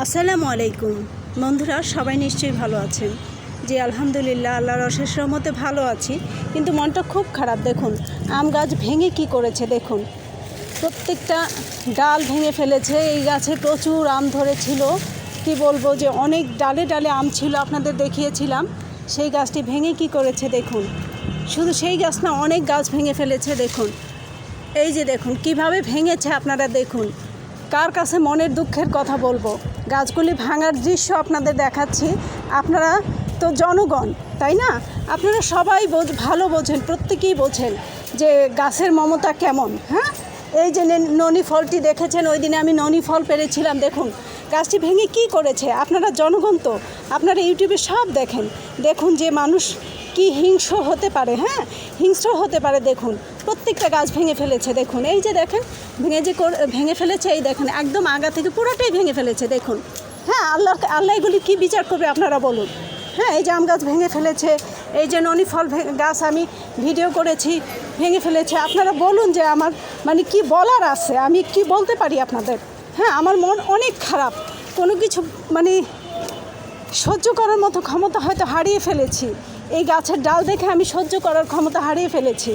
আসসালামু আলাইকুম। বন্ধুরা, সবাই নিশ্চয়ই ভালো আছেন। যে আলহামদুলিল্লাহ, আল্লাহর অশেষ রহমতে ভালো আছি। কিন্তু মনটা খুব খারাপ, দেখুন। আম গাছ ভেঙে কি করেছে, দেখুন। প্রত্যেকটা ডাল ভেঙে ফেলেছে। এই গাছে প্রচুর আম ধরেছিল। কি বলব যে, অনেক ডালে ডালে আম ছিল, আপনাদের দেখিয়েছিলাম। সেই গাছটি ভেঙে কি করেছে, দেখুন। শুধু সেই গাছ না, অনেক গাছ ভেঙে ফেলেছে, দেখুন। এই যে, দেখুন, কীভাবে ভেঙেছে, আপনারা দেখুন। কার কাছে মনের দুঃখের কথা বলব? গাছগুলি ভাঙার দৃশ্য আপনাদের দেখাচ্ছি। আপনারা তো জনগণ, তাই না? আপনারা সবাই বোঝ, ভালো বোঝেন, প্রত্যেকেই বোঝেন যে গাছের মমতা কেমন হ্যাঁ? এই যে ননি ফলটি দেখেছেন, ওই দিনে আমি ননি ফল পেরেছিলাম, দেখুন। গাছটি ভেঙে কি করেছে? আপনারা জনগণ তো। আপনারা ইউটিউবে সব দেখেন। দেখুন যে মানুষ কি হিংস্র হতে পারে হ্যাঁ? হিংস্র হতে পারে, দেখুন। প্রত্যেকটা গাছ ভেঙে ফেলেছে, দেখুন। এই যে দেখেন, ভেঙে যে ভেঙে ফেলেছে, এই দেখেন, একদম আগা থেকে পুরোটাই ভেঙে ফেলেছে, দেখুন। হ্যাঁ আল্লাহ আল্লাহ এগুলি কী বিচার করবে আপনারা বলুন। হ্যাঁ এই যে আম গাছ ভেঙে ফেলেছে, এই যে ননি ফল গাছ আমি ভিডিও করেছি, ভেঙে ফেলেছে। আপনারা বলুন যে আমার মানে কি বলার আছে? আমি কি বলতে পারি আপনাদের? হ্যাঁ আমার মন অনেক খারাপ। কোনো কিছু মানে সহ্য করার মতো ক্ষমতা হয়তো হারিয়ে ফেলেছি। এই গাছের ডাল দেখে আমি সহ্য করার ক্ষমতা হারিয়ে ফেলেছি।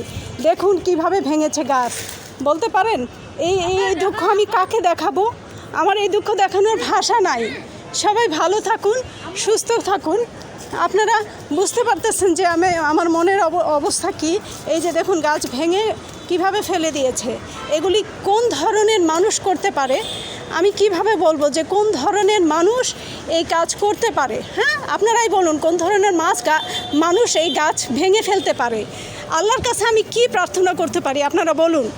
দেখুন কীভাবে ভেঙেছে গাছ। বলতে পারেন, এই এই দুঃখ আমি কাকে দেখাবো? আমার এই দুঃখ দেখানোর ভাষা নাই। সবাই ভালো থাকুন, সুস্থ থাকুন। আপনারা বুঝতে পারতেছেন যে আমি, আমার মনের অব- অবস্থা কি? এই যে দেখুন, গাছ ভেঙে কীভাবে ফেলে দিয়েছে? এগুলি কোন ধরনের মানুষ করতে পারে? আমি কীভাবে বলব যে কোন ধরনের মানুষ এই কাজ করতে পারে? হ্যাঁ? আপনারাই বলুন, কোন ধরনের মাছ মানুষ এই গাছ ভেঙে ফেলতে পারে? আল্লাহর কাছে আমি কি প্রার্থনা করতে পারি? আপনারা বলুন।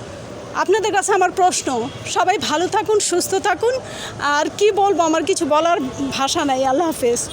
আপনাদের কাছে আমার প্রশ্ন, সবাই ভালো থাকুন, সুস্থ থাকুন। আর কি বলব, আমার কিছু বলার ভাষা নাই। আল্লাহ হাফেজ।